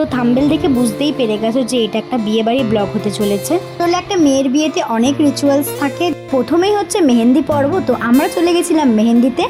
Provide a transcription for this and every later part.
তো থাম্বেল দেখে বুঝতেই পেরে গেছো যে এটা একটা বিয়ে বাড়ির ব্লগ হতে চলেছে। তাহলে একটা মেয়ের বিয়েতে অনেক রিচুয়ালস থাকে। প্রথমেই হচ্ছে মেহেন্দি পর্ব, তো আমরা চলে গেছিলাম মেহেন্দিতে।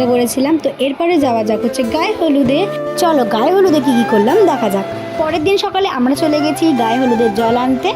মজা করেছিলাম। তো এরপরে যাওয়া যাক, হচ্ছে গায়ে হলুদে। চলো গায়ে হলুদে কি কি করলাম, দেখা যাক। পরের দিন সকালে আমরা চলে গেছি গায়ে হলুদের জল আনতে।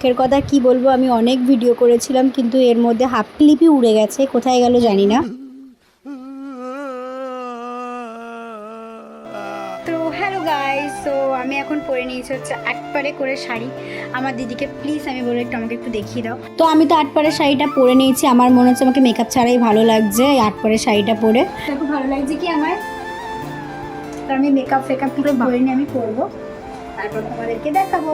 দুঃখের কথা কি বলব আমি অনেক ভিডিও করেছিলাম কিন্তু এর মধ্যে হাফ ক্লিপই উড়ে গেছে কোথায় গেল জানি না। তো হ্যালো গাইস সো আমি এখন পরে নিয়েছি হচ্ছে আটপারে করে শাড়ি। আমার দিদিকে প্লিজ আমি বলে একটু আমাকে একটু দেখিয়ে দাও। তো আমি তো আটপারে শাড়িটা পরে নিয়েছি আমার মনে হচ্ছে আমাকে মেকআপ ছাড়াই ভালো লাগছে এই আটপারে শাড়িটা পরে। খুব ভালো লাগছে কি আমার? তো আমি মেকআপ ফেকআপ পুরো পরে নিয়ে আমি করব তারপর তোমাদেরকে দেখাবো।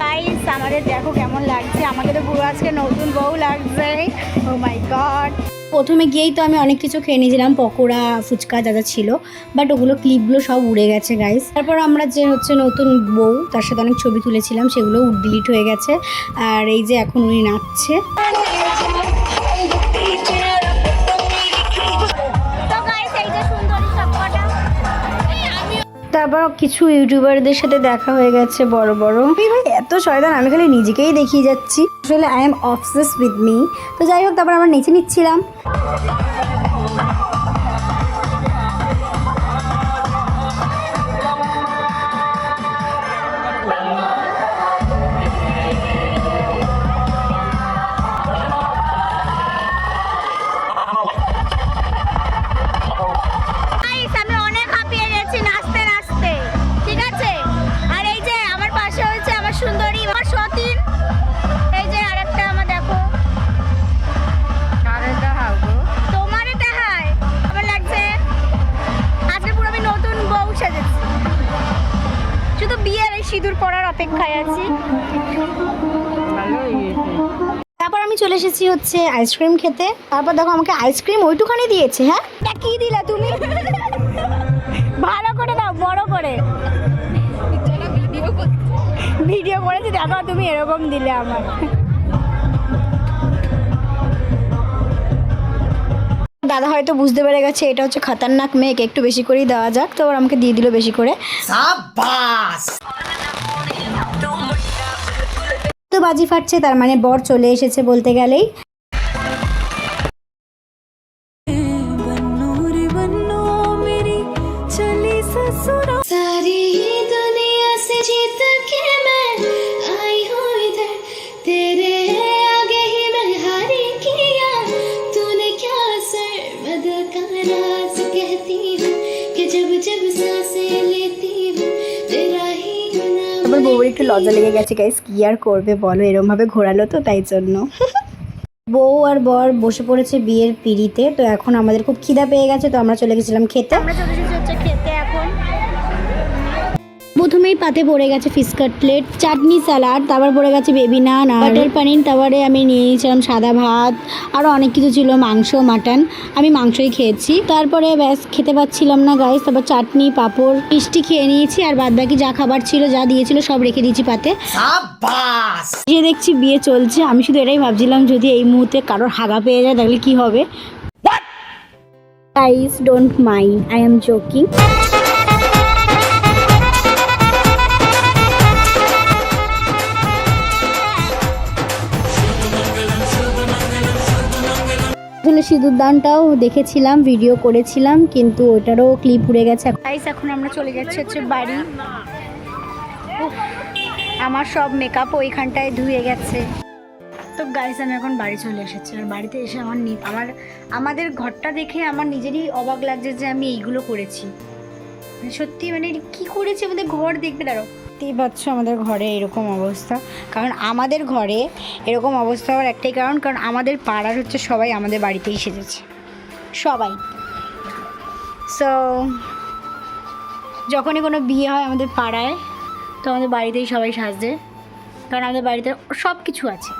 গাইস আমাদের দেখো কেমন লাগছে। আমাকে তো পুরো আজকে নতুন বউ লাগছে। ও মাই গড প্রথমে গিয়েই তো আমি অনেক কিছু খেয়ে নিয়েছিলাম, পকোড়া, ফুচকা যা যা ছিল। বাট ওগুলো ক্লিপগুলো সব উড়ে গেছে গাইস তারপর আমরা যে হচ্ছে নতুন বউ, তার সাথে অনেক ছবি তুলেছিলাম সেগুলো ডিলিট হয়ে গেছে। আর এই যে এখন উনি নাচছে। তারপর কিছু ইউটিউবারদের সাথে দেখা হয়ে গেছে বড় বড়। ভাই, এত শয়তান, আমি খালি নিজেকেই দেখিয়ে যাচ্ছি। আসলে I am obsessed with me তো যাই হোক, তারপর আমরা নিচে নিচ্ছিলাম। সিঁদুর পরার অপেক্ষায় আছি। তারপর আমি চলে এসেছি হচ্ছে আইসক্রিম খেতে। তারপর দেখো আমাকে আইসক্রিম ওইটুখানি দিয়েছে হ্যাঁ? এটা কি দিলা তুমি? ভালো করে দাও বড় করে। ভিডিও করেছি দেখো তুমি এরকম দিলে আমার। দাদা হয়তো বুঝতে পেরে গেছে এটা হচ্ছে খতরনাক মেয়েকে একটু বেশি করেই দেওয়া যাক। তো আমাকে দিয়ে দিল বেশি করে। তো বাজি ফাটছে তার মানে বর চলে এসেছে বলতে গেলেই बन्नू रे बन्नू मेरी चली ससुरा सारी दुनिया से বউয়ের একটু লজ্জা লেগে গেছে গাইস কি আর করবে বলো? এরমভাবে ঘোরালো তো, তাই জন্য। বউ আর বর বসে পড়েছে বিয়ের পিড়িতে, তো এখন আমাদের খুব খিদা পেয়ে গেছে, তো আমরা চলে গেছিলাম খেতে। খেতে এখন। প্রথমেই পাতে পড়ে গেছে ফিশ কাটলেট চাটনি স্যালাড তারপর পড়ে গেছে বেবি নান বাটার পানির তারপরে আমি নিয়ে নিয়েছিলাম সাদা ভাত আরও অনেক কিছু ছিল মাংস মাটন আমি মাংসই খেয়েছি। তারপরে ব্যাস খেতে পাচ্ছিলাম না গাইস তারপর চাটনি পাঁপড় মিষ্টি খেয়ে নিয়েছি আর বাদ বাকি যা খাবার ছিল যা দিয়েছিল সব রেখে দিয়েছি পাতে। যে দেখছি বিয়ে চলছে আমি শুধু এটাই ভাবছিলাম যদি এই মুহূর্তে কারোর হাগা পেয়ে যায় তাহলে কি হবে? Guys don't mind I am joking আসলে সিঁদুর দানটাও দেখেছিলাম ভিডিও করেছিলাম, কিন্তু ওটারও ক্লিপ উড়ে গেছে। গাইস এখন আমরা চলে যাচ্ছি হচ্ছে বাড়ি। আমার সব মেকআপ ওইখানটায় ধুয়ে গেছে। তো গাইস আমি এখন বাড়ি চলে এসেছি। আর বাড়িতে এসে আমার আমার আমাদের ঘরটা দেখে আমার নিজেরই অবাক লাগছে যে আমি এইগুলো করেছি। মানে সত্যি মানে কি করেছি আমাদের ঘর দেখবে দাঁড়ো দেখতেই পাচ্ছ আমাদের ঘরে এরকম অবস্থা। কারণ আমাদের ঘরে এরকম অবস্থা হওয়ার একটাই কারণ কারণ আমাদের পাড়ার হচ্ছে সবাই আমাদের বাড়িতেই সেজেছে। সবাই। সো যখনই কোনো বিয়ে হয় আমাদের পাড়ায়, তো আমাদের বাড়িতেই সবাই সাজে। কারণ আমাদের বাড়িতে সব কিছু আছে।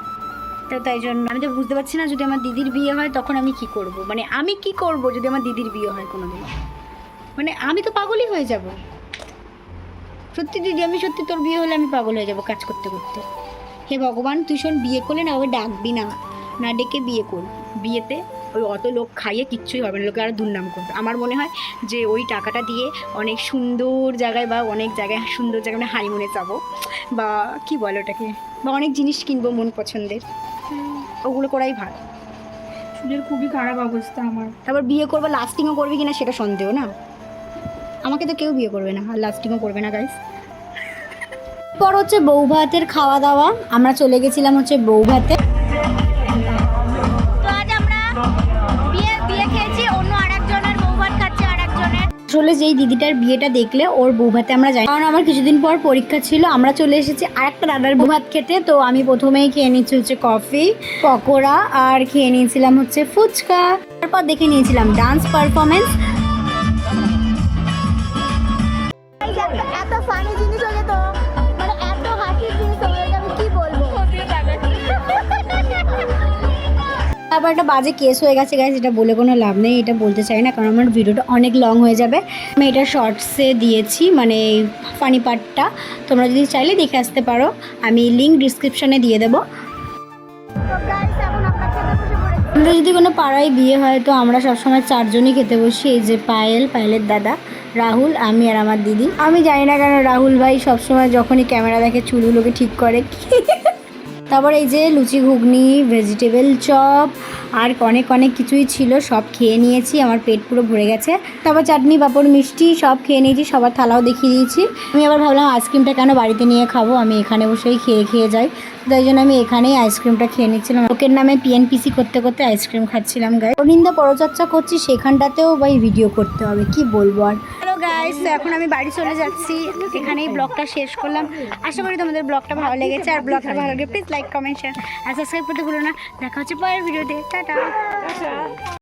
তো তাই জন্য আমি তো বুঝতে পারছি না, যদি আমার দিদির বিয়ে হয় তখন আমি কি করব? মানে আমি কি করব যদি আমার দিদির বিয়ে হয় কোনো দিন মানে আমি তো পাগলই হয়ে যাব। সত্যি দিদি আমি সত্যি তোর বিয়ে হলে আমি পাগল হয়ে যাব কাজ করতে করতে। হে ভগবান তুই শোন বিয়ে করলে না ওকে ডাকবি না। না ডেকে বিয়ে কর। বিয়েতে ওই অত লোক খাইয়ে কিচ্ছুই হবে না লোকে আরও দুর্নাম করবে। আমার মনে হয় যে ওই টাকাটা দিয়ে অনেক সুন্দর জায়গায় বা অনেক জায়গায় সুন্দর জায়গায় মানে হানিমুনে যাব। বা কি বলে ওটাকে? বা অনেক জিনিস কিনবো মন পছন্দের। ওগুলো করাই ভালো। চুলের খুবই খারাপ অবস্থা আমার। তারপর বিয়ে করবে লাস্টিংও করবে কিনা সেটা সন্দেহ না। আমাকে তো কেউ বিয়ে করবে না আর লাস্টিংও করবে না গাইস পর হচ্ছে বউ ভাতের খাওয়া দাওয়া আমরা চলে গেছিলাম হচ্ছে বউ ভাতে আসলে যেই দিদিটার বিয়েটা দেখলে ওর বউ ভাতে আমরা যাই। কারণ আমার কিছুদিন পর পরীক্ষা ছিল আমরা চলে এসেছি আরেকটা দাদার বউ ভাত খেতে। তো আমি প্রথমেই খেয়ে নিচ্ছি হচ্ছে কফি পকোড়া আর খেয়ে নিয়েছিলাম হচ্ছে ফুচকা। তারপর দেখে নিয়েছিলাম ডান্স পারফরমেন্স তারপর একটা বাজে কেস হয়ে গেছে গাইজ এটা বলে কোনো লাভ নেই এটা বলতে চাই না কারণ আমার ভিডিওটা অনেক লং হয়ে যাবে। আমি এটা শর্টসে দিয়েছি মানে ফানি পার্টটা তোমরা যদি চাইলে দেখে আসতে পারো আমি লিঙ্ক ডিসক্রিপশানে দিয়ে দেবো। আমরা যদি কোনো পাড়ায় বিয়ে হয় তো আমরা সবসময় চারজনই খেতে বসি এই যে পায়েল পায়েলের দাদা রাহুল আমি আর আমার দিদি। আমি জানি না কেন রাহুল ভাই সবসময় যখনই ক্যামেরা দেখে চুলগুলোকে ঠিক করে। তারপর এই যে লুচি, ঘুগনি ভেজিটেবল চপ আর অনেক অনেক কিছুই ছিল, সব খেয়ে নিয়েছি, আমার পেট পুরো ভরে গেছে। তারপর চাটনি, পাঁপড়, মিষ্টি, সব খেয়ে নিয়েছি, সবার থালাও দেখিয়ে দিয়েছি। আমি আবার ভাবলাম আইসক্রিমটা কেন বাড়িতে নিয়ে খাব? আমি এখানে বসেই খেয়ে খেয়ে যাই। তাই জন্য আমি এখানেই আইসক্রিমটা খেয়ে নিচ্ছিলাম। লোকের নামে পিএনপিসি করতে করতে আইসক্রিম খাচ্ছিলাম গাই অনিন্দা পরচর্চা করছি, সেখানটাতেও ভাই ভিডিও করতে হবে, কি বলব আর? হ্যালো তো এখন আমি বাড়ি চলে যাচ্ছি। এখানেই ব্লগটা শেষ করলাম। আশা করি তোমাদের ব্লগটা ভালো লেগেছে। আর ব্লগটা ভালো লাগে প্লিজ লাইক কমেন্ট শেয়ার আর সাবস্ক্রাইব করতে ভুলো না। দেখা হচ্ছে পরের ভিডিওতে। টাটা।